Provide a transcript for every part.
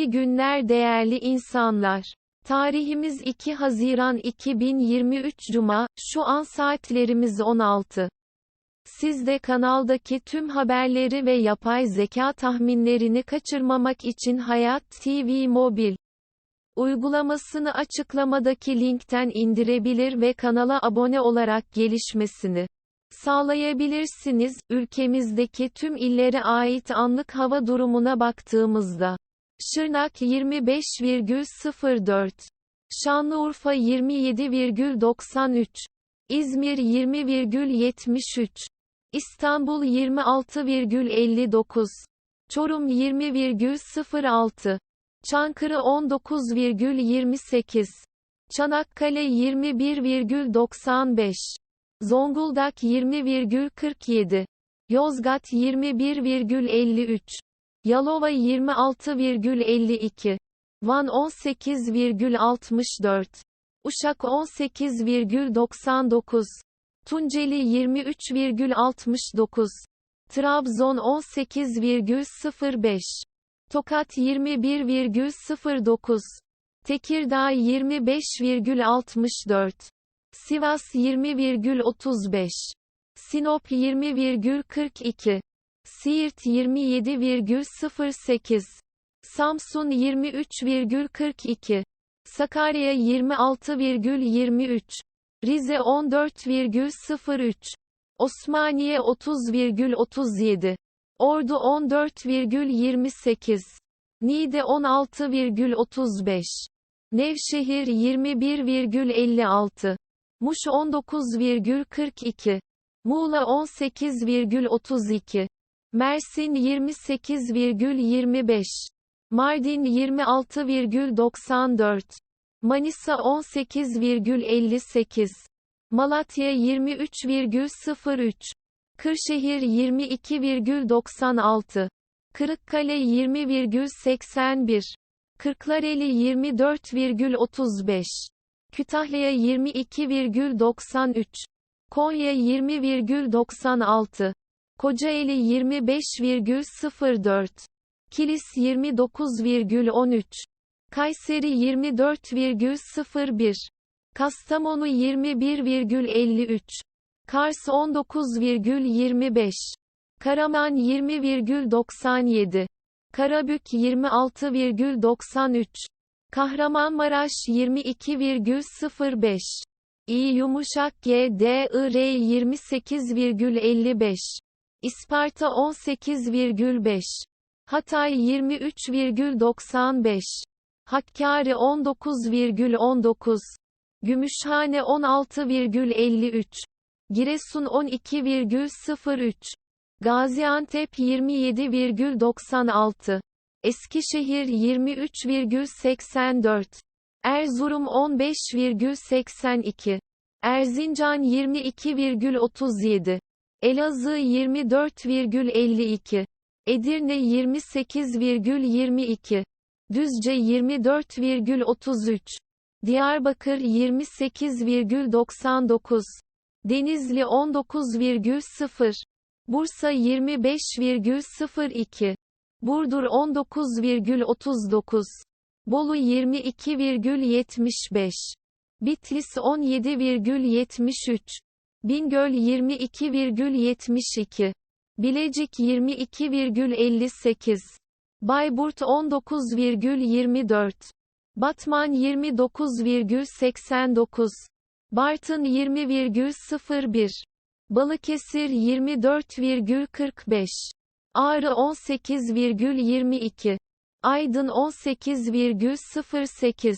İyi günler değerli insanlar. Tarihimiz 2 Haziran 2023 Cuma, şu an saatlerimiz 16. Siz de kanaldaki tüm haberleri ve yapay zeka tahminlerini kaçırmamak için Hayat TV Mobil uygulamasını açıklamadaki linkten indirebilir ve kanala abone olarak gelişmesini sağlayabilirsiniz. Ülkemizdeki tüm illere ait anlık hava durumuna baktığımızda Şırnak 25,04 Şanlıurfa 27,93 İzmir 20,73 İstanbul 26,59 Çorum 20,06 Çankırı 19,28 Çanakkale 21,95 Zonguldak 20,47 Yozgat 21,53 Yalova 26,52 Van 18,64 Uşak 18,99 Tunceli 23,69 Trabzon 18,05 Tokat 21,09 Tekirdağ 25,64 Sivas 20,35 Sinop 20,42 Siirt 27,08 Samsun 23,42 Sakarya 26,23 Rize 14,03 Osmaniye 30,37 Ordu 14,28 Niğde 16,35 Nevşehir 21,56 Muş 19,42 Muğla 18,32 Mersin 28,25 Mardin 26,94 Manisa 18,58 Malatya 23,03 Kırşehir 22,96 Kırıkkale 20,81 Kırklareli 24,35 Kütahya 22,93 Konya 20,96 Kocaeli 25,04 Kilis 29,13 Kayseri 24,01 Kastamonu 21,53 Kars 19,25 Karaman 20,97 Karabük 26,93 Kahramanmaraş 22,05 İ yumuşak G D I R 28,55 İsparta 18,5 Hatay 23,95 Hakkari 19,19 Gümüşhane 16,53 Giresun 12,03 Gaziantep 27,96 Eskişehir 23,84 Erzurum 15,82 Erzincan 22,37 Elazığ 24,52 Edirne 28,22 Düzce 24,33 Diyarbakır 28,99 Denizli 19,0 Bursa 25,02 Burdur 19,39 Bolu 22,75 Bitlis 17,73 Bingöl 22,72 Bilecik 22,58 Bayburt 19,24 Batman 29,89 Bartın 20,01 Balıkesir 24,45 Ağrı 18,22 Aydın 18,08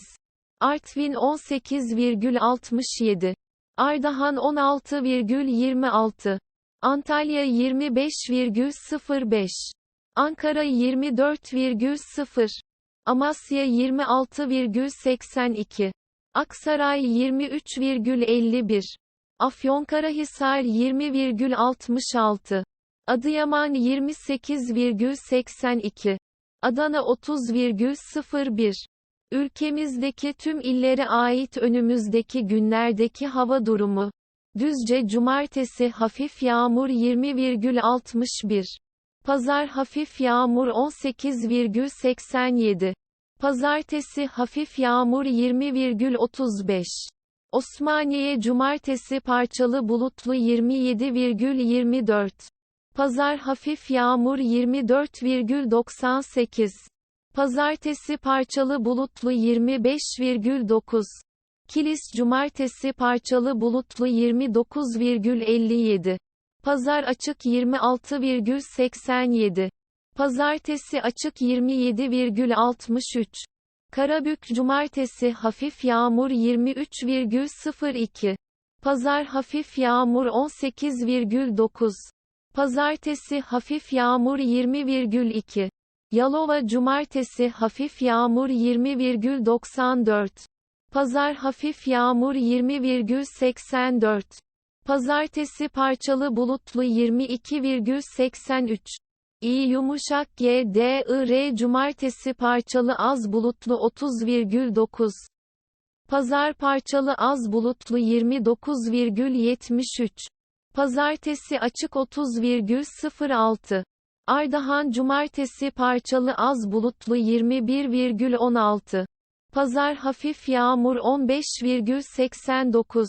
Artvin 18,67 Ardahan 16,26 Antalya 25,05 Ankara 24,0 Amasya 26,82 Aksaray 23,51 Afyonkarahisar 20,66 Adıyaman 28,82 Adana 30,01 Ülkemizdeki tüm illere ait önümüzdeki günlerdeki hava durumu. Düzce Cumartesi hafif yağmur 20,61 Pazar hafif yağmur 18,87 Pazartesi hafif yağmur 20,35. Osmaniye Cumartesi parçalı bulutlu 27,24. Pazar hafif yağmur 24,98. Pazartesi parçalı bulutlu 25,9. Kilis Cumartesi parçalı bulutlu 29,57. Pazar açık 26,87. Pazartesi açık 27,63. Karabük Cumartesi hafif yağmur 23,02. Pazar hafif yağmur 18,9. Pazartesi hafif yağmur 20,2. Yalova Cumartesi hafif yağmur 20,94. Pazar hafif yağmur 20,84. Pazartesi parçalı bulutlu 22,83. İyi yumuşak G D I R Cumartesi parçalı az bulutlu 30,9. Pazar parçalı az bulutlu 29,73. Pazartesi açık 30,06. Ardahan Cumartesi parçalı az bulutlu 21,16. Pazar hafif yağmur 15,89.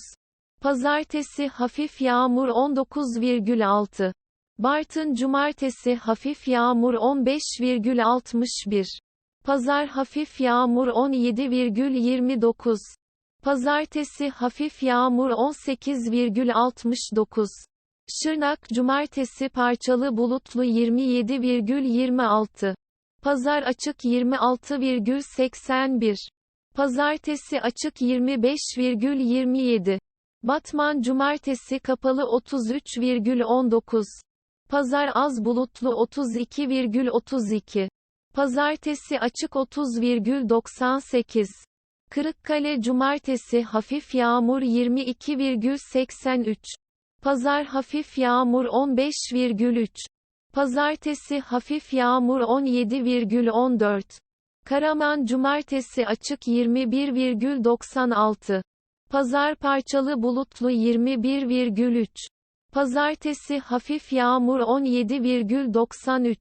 Pazartesi hafif yağmur 19,6. Bartın Cumartesi hafif yağmur 15,61. Pazar hafif yağmur 17,29. Pazartesi hafif yağmur 18,69. Şırnak Cumartesi parçalı bulutlu 27,26. Pazar açık 26,81. Pazartesi açık 25,27. Batman Cumartesi kapalı 33,19. Pazar az bulutlu 32,32. Pazartesi açık 30,98. Kırıkkale Cumartesi hafif yağmur 22,83. Pazar hafif yağmur 15,3. Pazartesi hafif yağmur 17,14. Karaman Cumartesi açık 21,96. Pazar parçalı bulutlu 21,3. Pazartesi hafif yağmur 17,93.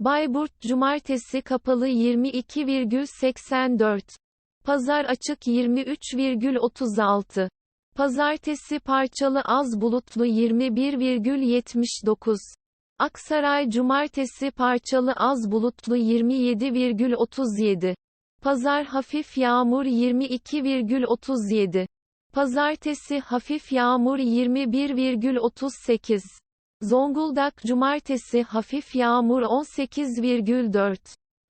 Bayburt Cumartesi kapalı 22,84. Pazar açık 23,36. Pazartesi parçalı az bulutlu 21,79. Aksaray Cumartesi parçalı az bulutlu 27,37. Pazar hafif yağmur 22,37. Pazartesi hafif yağmur 21,38. Zonguldak Cumartesi hafif yağmur 18,4.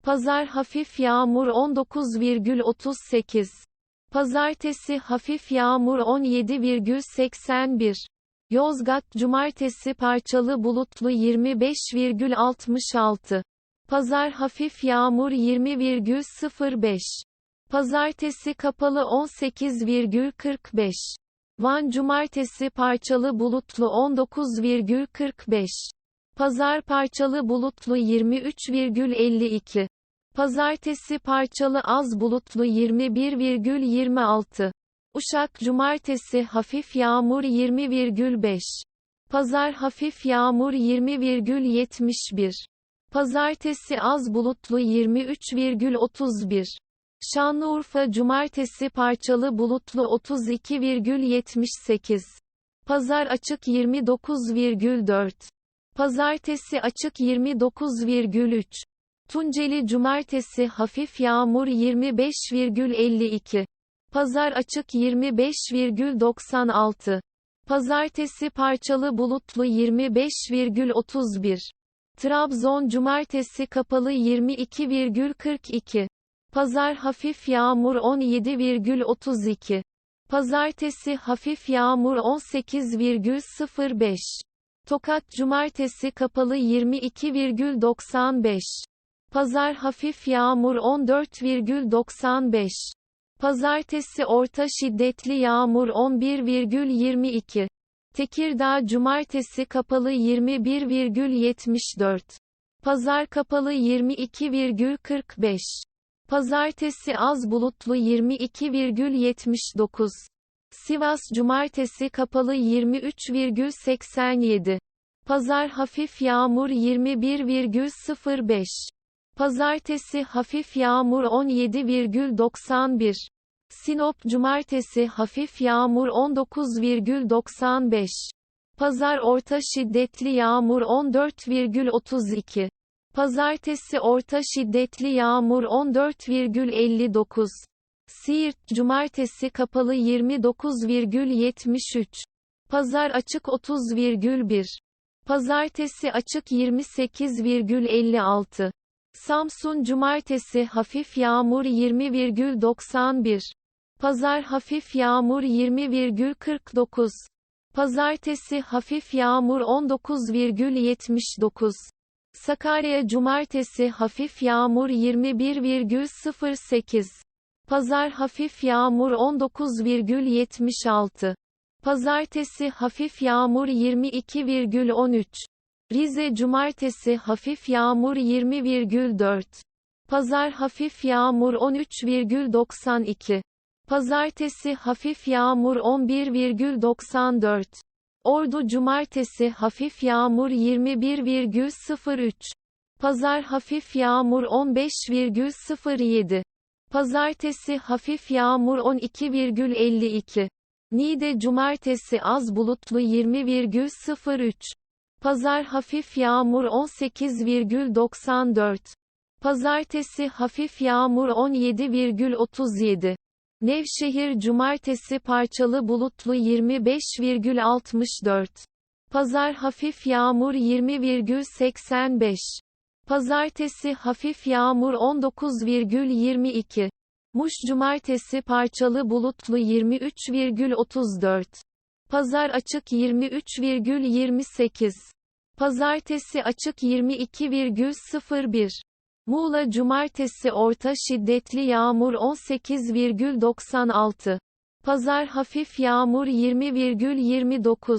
Pazar hafif yağmur 19,38. Pazartesi hafif yağmur 17,81. Yozgat Cumartesi parçalı bulutlu 25,66. Pazar hafif yağmur 20,05. Pazartesi kapalı 18,45. Van Cumartesi parçalı bulutlu 19,45. Pazar parçalı bulutlu 23,52. Pazartesi parçalı az bulutlu 21,26. Uşak Cumartesi hafif yağmur 20,5. Pazar hafif yağmur 20,71. Pazartesi az bulutlu 23,31. Şanlıurfa Cumartesi parçalı bulutlu 32,78. Pazar açık 29,4. Pazartesi açık 29,3. Tunceli Cumartesi hafif yağmur 25,52. Pazar açık 25,96. Pazartesi parçalı bulutlu 25,31. Trabzon Cumartesi kapalı 22,42. Pazar hafif yağmur 17,32. Pazartesi hafif yağmur 18,05. Tokat Cumartesi kapalı 22,95. Pazar hafif yağmur 14,95. Pazartesi orta şiddetli yağmur 11,22. Tekirdağ Cumartesi kapalı 21,74. Pazar kapalı 22,45. Pazartesi az bulutlu 22,79. Sivas Cumartesi kapalı 23,87. Pazar hafif yağmur 21,05. Pazartesi hafif yağmur 17,91. Sinop Cumartesi hafif yağmur 19,95. Pazar orta şiddetli yağmur 14,32. Pazartesi orta şiddetli yağmur 14,59. Siirt Cumartesi kapalı 29,73. Pazar açık 30,1. Pazartesi açık 28,56. Samsun Cumartesi hafif yağmur 20,91. Pazar hafif yağmur 20,49. Pazartesi hafif yağmur 19,79. Sakarya Cumartesi hafif yağmur 21,08. Pazar hafif yağmur 19,76. Pazartesi hafif yağmur 22,13. Rize Cumartesi hafif yağmur 20,4. Pazar hafif yağmur 13,92. Pazartesi hafif yağmur 11,94. Ordu Cumartesi hafif yağmur 21,03. Pazar hafif yağmur 15,07. Pazartesi hafif yağmur 12,52. Niğde Cumartesi az bulutlu 20,03. Pazar hafif yağmur 18,94. Pazartesi hafif yağmur 17,37. Nevşehir Cumartesi parçalı bulutlu 25,64. Pazar hafif yağmur 20,85. Pazartesi hafif yağmur 19,22. Muş Cumartesi parçalı bulutlu 23,34. Pazar açık 23,28. Pazartesi açık 22,01. Muğla Cumartesi orta şiddetli yağmur 18,96. Pazar hafif yağmur 20,29.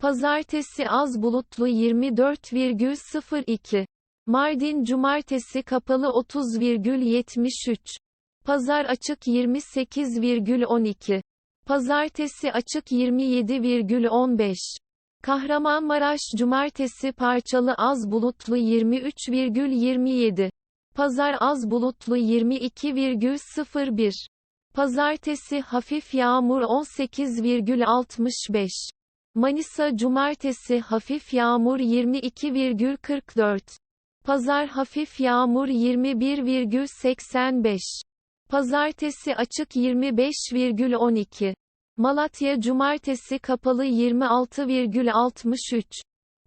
Pazartesi az bulutlu 24,02. Mardin Cumartesi kapalı 30,73. Pazar açık 28,12. Pazartesi açık 27,15. Kahramanmaraş Cumartesi parçalı az bulutlu 23,27. Pazar az bulutlu 22,01. Pazartesi hafif yağmur 18,65. Manisa Cumartesi hafif yağmur 22,44. Pazar hafif yağmur 21,85. Pazartesi açık 25,12. Malatya Cumartesi kapalı 26,63.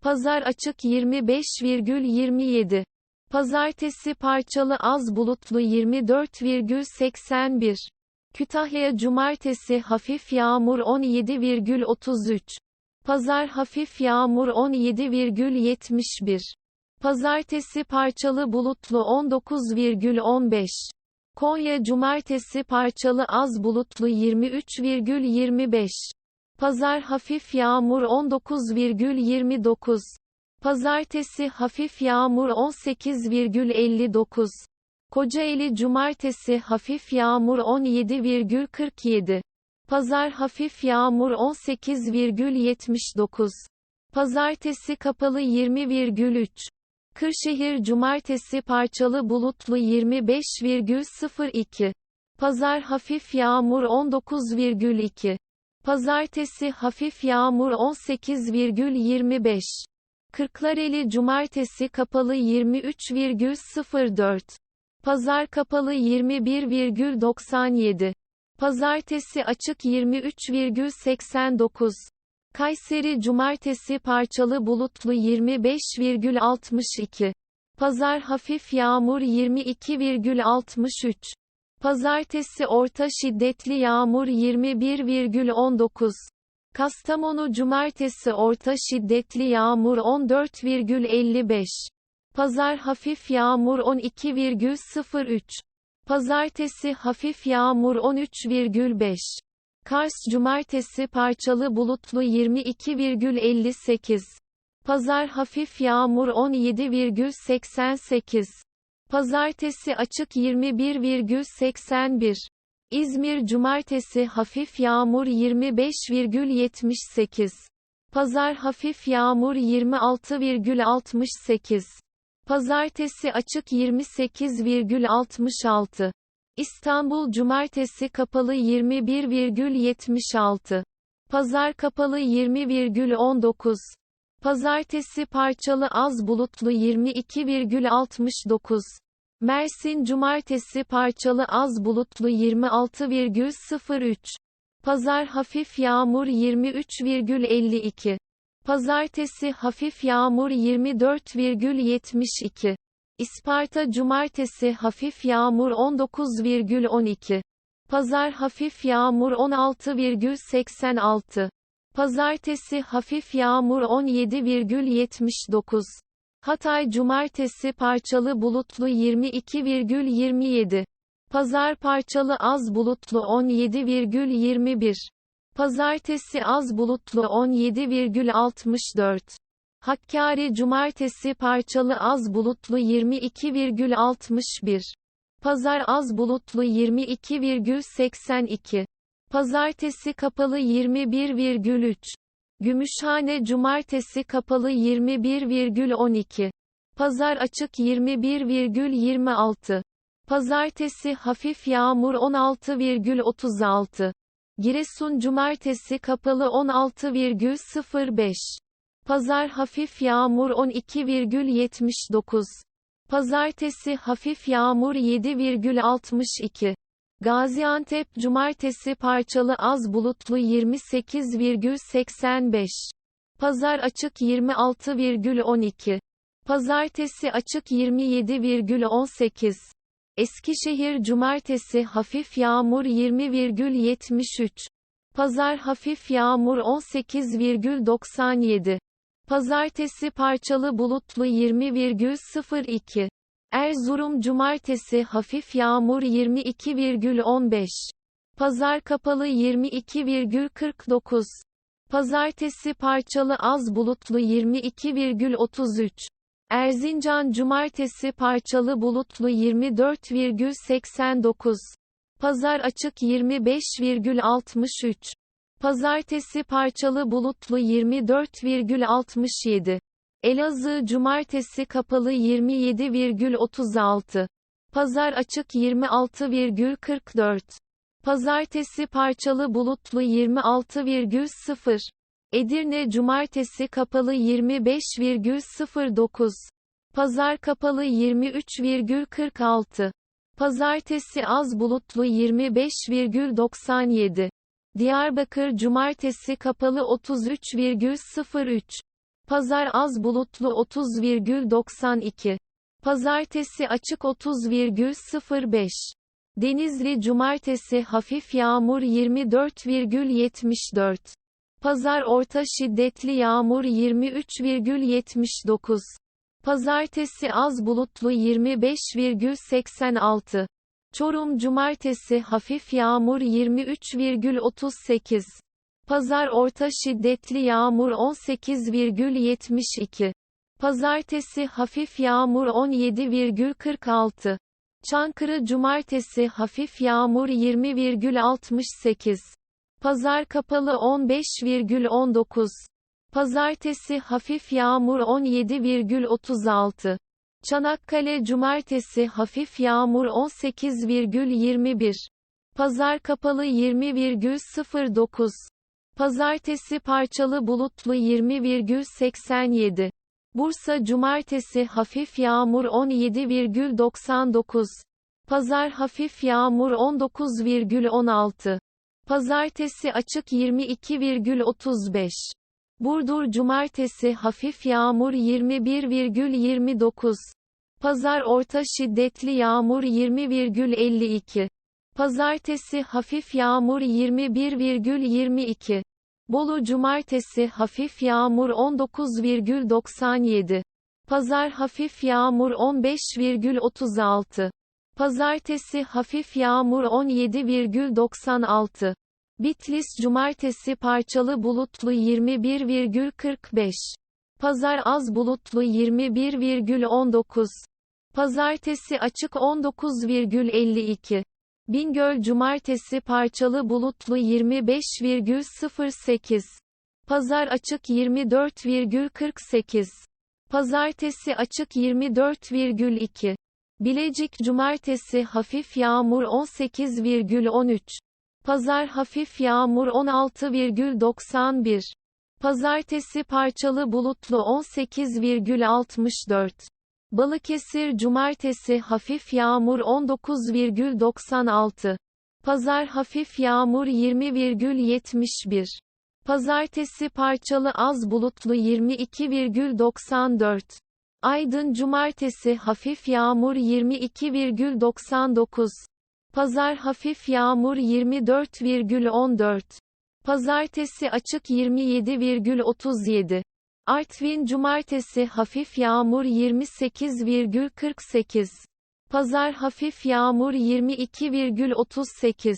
Pazar açık 25,27. Pazartesi parçalı az bulutlu 24,81. Kütahya Cumartesi hafif yağmur 17,33. Pazar hafif yağmur 17,71. Pazartesi parçalı bulutlu 19,15. Konya Cumartesi parçalı az bulutlu 23,25. Pazar hafif yağmur 19,29. Pazartesi hafif yağmur 18,59. Kocaeli Cumartesi hafif yağmur 17,47. Pazar hafif yağmur 18,79. Pazartesi kapalı 20,3. Kırşehir Cumartesi parçalı bulutlu 25,02. Pazar hafif yağmur 19,2. Pazartesi hafif yağmur 18,25. Kırklareli Cumartesi kapalı 23,04. Pazar kapalı 21,97. Pazartesi açık 23,89. Kayseri Cumartesi parçalı bulutlu 25,62. Pazar hafif yağmur 22,63. Pazartesi orta şiddetli yağmur 21,19. Kastamonu Cumartesi orta şiddetli yağmur 14,55. Pazar hafif yağmur 12,03. Pazartesi hafif yağmur 13,5. Kars Cumartesi parçalı bulutlu 22,58. Pazar hafif yağmur 17,88. Pazartesi açık 21,81. İzmir Cumartesi hafif yağmur 25,78. Pazar hafif yağmur 26,68. Pazartesi açık 28,66. İstanbul Cumartesi kapalı 21,76. Pazar kapalı 20,19. Pazartesi parçalı az bulutlu 22,69. Mersin Cumartesi parçalı az bulutlu 26,03. Pazar hafif yağmur 23,52. Pazartesi hafif yağmur 24,72. İsparta Cumartesi hafif yağmur 19,12. Pazar hafif yağmur 16,86. Pazartesi hafif yağmur 17,79. Hatay Cumartesi parçalı bulutlu 22,27. Pazar parçalı az bulutlu 17,21. Pazartesi az bulutlu 17,64. Hakkari Cumartesi parçalı az bulutlu 22,61. Pazar az bulutlu 22,82. Pazartesi kapalı 21,3. Gümüşhane Cumartesi kapalı 21,12. Pazar açık 21,26. Pazartesi hafif yağmur 16,36. Giresun Cumartesi kapalı 16,05. Pazar hafif yağmur 12,79. Pazartesi hafif yağmur 7,62. Gaziantep Cumartesi parçalı az bulutlu 28,85. Pazar açık 26,12. Pazartesi açık 27,18. Eskişehir Cumartesi hafif yağmur 20,73. Pazar hafif yağmur 18,97. Pazartesi parçalı bulutlu 20,02. Erzurum Cumartesi hafif yağmur 22,15. Pazar kapalı 22,49. Pazartesi parçalı az bulutlu 22,33. Erzincan Cumartesi parçalı bulutlu 24,89. Pazar açık 25,63. Pazartesi parçalı bulutlu 24,67. Elazığ Cumartesi kapalı 27,36. Pazar açık 26,44. Pazartesi parçalı bulutlu 26,0. Edirne Cumartesi kapalı 25,09. Pazar kapalı 23,46. Pazartesi az bulutlu 25,97. Diyarbakır Cumartesi kapalı 33,03. Pazar az bulutlu 30,92. Pazartesi açık 30,05. Denizli Cumartesi hafif yağmur 24,74. Pazar orta şiddetli yağmur 23,79. Pazartesi az bulutlu 25,86. Çorum Cumartesi hafif yağmur 23,38. Pazar orta şiddetli yağmur 18,72. Pazartesi hafif yağmur 17,46. Çankırı Cumartesi hafif yağmur 20,68. Pazar kapalı 15,19. Pazartesi hafif yağmur 17,36. Çanakkale Cumartesi hafif yağmur 18,21. Pazar kapalı 20,09. Pazartesi parçalı bulutlu 20,87. Bursa Cumartesi hafif yağmur 17,99. Pazar hafif yağmur 19,16. Pazartesi açık 22,35. Burdur Cumartesi hafif yağmur 21,29. Pazar orta şiddetli yağmur 20,52. Pazartesi hafif yağmur 21,22. Bolu Cumartesi hafif yağmur 19,97. Pazar hafif yağmur 15,36. Pazartesi hafif yağmur 17,96. Bitlis Cumartesi parçalı bulutlu 21,45. Pazar az bulutlu 21,19. Pazartesi açık 19,52. Bingöl Cumartesi parçalı bulutlu 25,08. Pazar açık 24,48. Pazartesi açık 24,2. Bilecik Cumartesi hafif yağmur 18,13. Pazar hafif yağmur 16,91. Pazartesi parçalı bulutlu 18,64. Balıkesir Cumartesi hafif yağmur 19,96. Pazar hafif yağmur 20,71. Pazartesi parçalı az bulutlu 22,94. Aydın Cumartesi hafif yağmur 22,99. Pazar hafif yağmur 24,14. Pazartesi açık 27,37. Artvin Cumartesi hafif yağmur 28,48. Pazar hafif yağmur 22,38.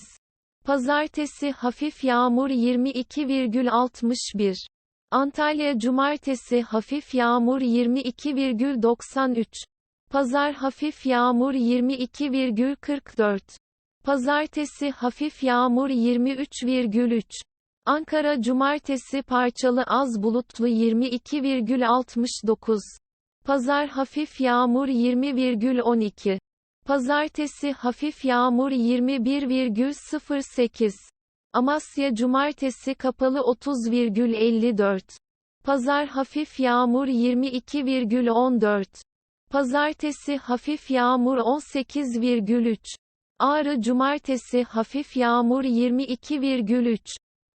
Pazartesi hafif yağmur 22,61. Antalya Cumartesi hafif yağmur 22,93. Pazar hafif yağmur 22,44. Pazartesi hafif yağmur 23,3. Ankara Cumartesi parçalı az bulutlu 22,69. Pazar hafif yağmur 20,12. Pazartesi hafif yağmur 21,08. Amasya Cumartesi kapalı 30,54. Pazar hafif yağmur 22,14. Pazartesi hafif yağmur 18,3. Ağrı Cumartesi hafif yağmur 22,3.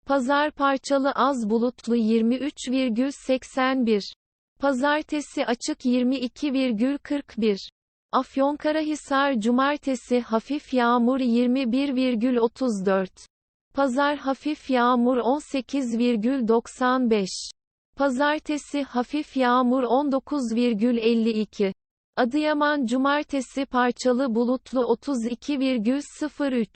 Pazar parçalı az bulutlu 23,81. Pazartesi açık 22,41. Afyonkarahisar Cumartesi hafif yağmur 21,34. Pazar hafif yağmur 18,95. Pazartesi hafif yağmur 19,52. Adıyaman Cumartesi parçalı bulutlu 32,03.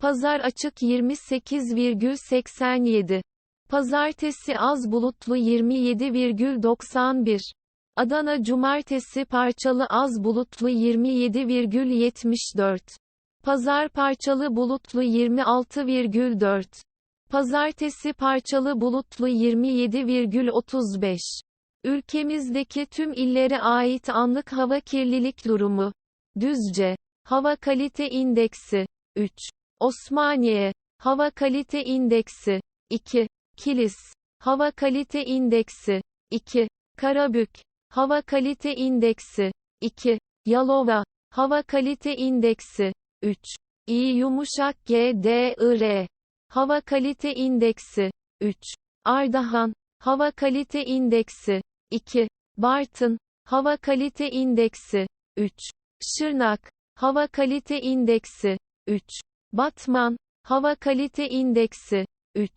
Pazar açık 28,87. Pazartesi az bulutlu 27,91. Adana Cumartesi parçalı az bulutlu 27,74. Pazar parçalı bulutlu 26,4. Pazartesi parçalı bulutlu 27,35. Ülkemizdeki tüm illere ait anlık hava kirlilik durumu. Düzce. Hava kalite indeksi. 3. Osmaniye. Hava kalite indeksi. 2. Kilis. Hava kalite indeksi. 2. Karabük. Hava kalite indeksi. 2. Yalova. Hava kalite indeksi. 3. İyi yumuşak GDIR. Hava kalite indeksi. 3. Ardahan. Hava kalite indeksi. 2. Bartın. Hava kalite indeksi. 3. Şırnak. Hava kalite indeksi. 3. Batman. Hava kalite indeksi. 3.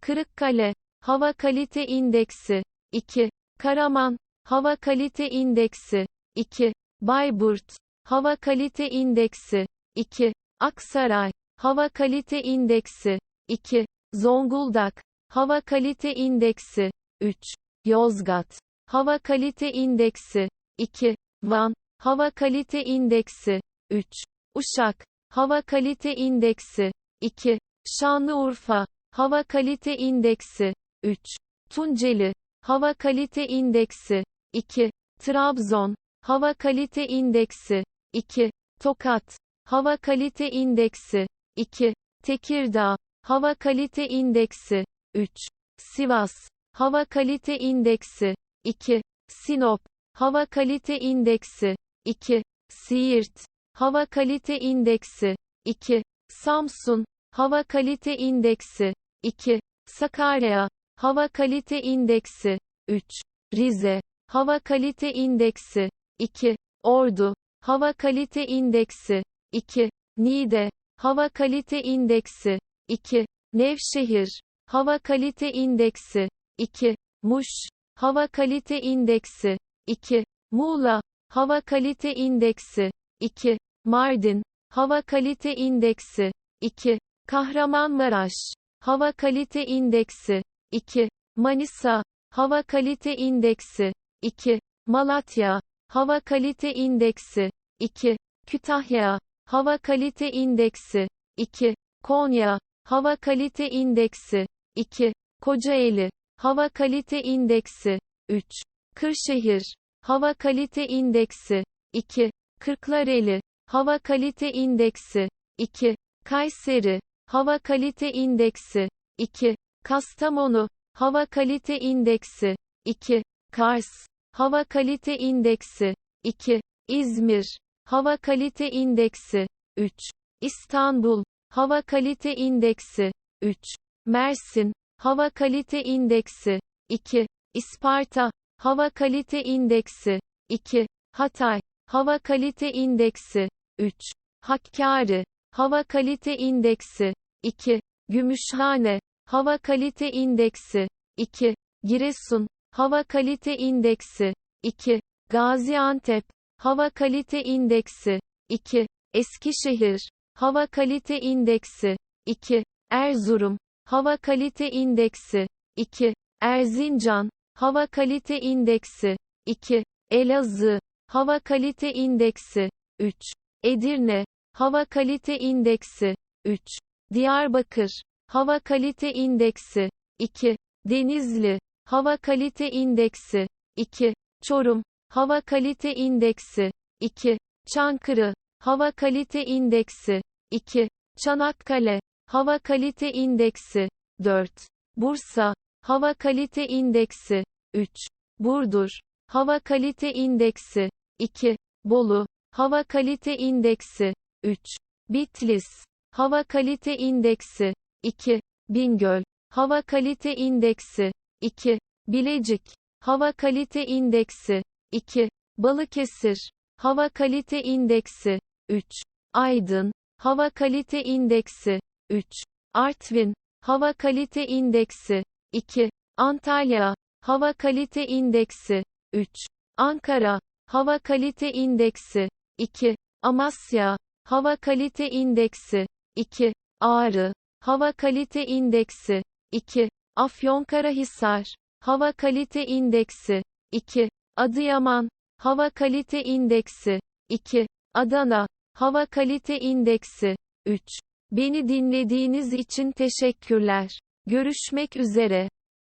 Kırıkkale. Hava kalite indeksi. 2. Karaman. Hava kalite indeksi. 2. Bayburt. Hava kalite indeksi. 2. Aksaray. Hava kalite indeksi. 2. Zonguldak. Hava kalite indeksi. 3. Yozgat. Hava kalite indeksi. 2. Van. Hava kalite indeksi. 3. Uşak. Hava kalite indeksi. 2. Şanlıurfa. Hava kalite indeksi. 3. Tunceli. Hava kalite indeksi. 2. Trabzon. Hava kalite indeksi. 2. Tokat. Hava kalite indeksi. 2. Tekirdağ. Hava kalite indeksi. 3. Sivas. Hava kalite indeksi. 2. Sinop. Hava kalite indeksi. 2. Siirt. Hava kalite indeksi. 2. Samsun. Hava kalite indeksi. 2. Sakarya. Hava kalite indeksi. 3. Rize. Hava kalite indeksi. 2. Ordu. Hava kalite indeksi. 2. Niğde. Hava kalite indeksi. 2. Nevşehir. Hava kalite indeksi. 2. Muş. Hava kalite indeksi. 2. Muğla. Hava kalite indeksi. 2. Mardin. Hava kalite indeksi. 2. Kahramanmaraş. Hava kalite indeksi. 2. Manisa. Hava kalite indeksi. 2. Malatya. Hava kalite indeksi. 2. Kütahya. Hava kalite indeksi. 2. Konya. Hava kalite indeksi. 2. Kocaeli. Hava kalite indeksi. 3. Kırşehir. Hava Kalite İndeksi 2. Kırklareli Hava Kalite İndeksi 2. Kayseri Hava Kalite İndeksi 2. Kastamonu Hava Kalite İndeksi 2. Kars Hava Kalite İndeksi 2. İzmir Hava Kalite İndeksi 3. İstanbul Hava Kalite İndeksi 3. Mersin Hava Kalite İndeksi 2. İsparta Hava Kalite İndeksi 2. Hatay Hava Kalite İndeksi 3. Hakkari Hava Kalite İndeksi 2. Gümüşhane Hava Kalite İndeksi 2. Giresun Hava Kalite İndeksi 2. Gaziantep Hava Kalite İndeksi 2. Eskişehir Hava Kalite İndeksi 2. Erzurum Hava Kalite İndeksi 2. Erzincan Hava Kalite İndeksi 2. Elazığ Hava Kalite İndeksi 3. Edirne Hava Kalite İndeksi 3. Diyarbakır Hava Kalite İndeksi 2. Denizli Hava Kalite İndeksi 2. Çorum Hava Kalite İndeksi 2. Çankırı Hava Kalite İndeksi 2. Çanakkale Hava Kalite İndeksi 4. Bursa Hava Kalite İndeksi 3. Burdur Hava Kalite İndeksi 2. Bolu Hava Kalite İndeksi 3. Bitlis Hava Kalite İndeksi 2. Bingöl Hava Kalite İndeksi 2. Bilecik Hava Kalite İndeksi 2. Balıkesir Hava Kalite İndeksi 3. Aydın Hava Kalite İndeksi 3. Artvin Hava Kalite İndeksi 2. Antalya Hava Kalite İndeksi 3. Ankara Hava Kalite İndeksi 2. Amasya Hava Kalite İndeksi 2. Ağrı Hava Kalite İndeksi 2. Afyonkarahisar Hava Kalite İndeksi 2. Adıyaman Hava Kalite İndeksi 2. Adana Hava Kalite İndeksi 3. Beni dinlediğiniz için teşekkürler. Görüşmek üzere.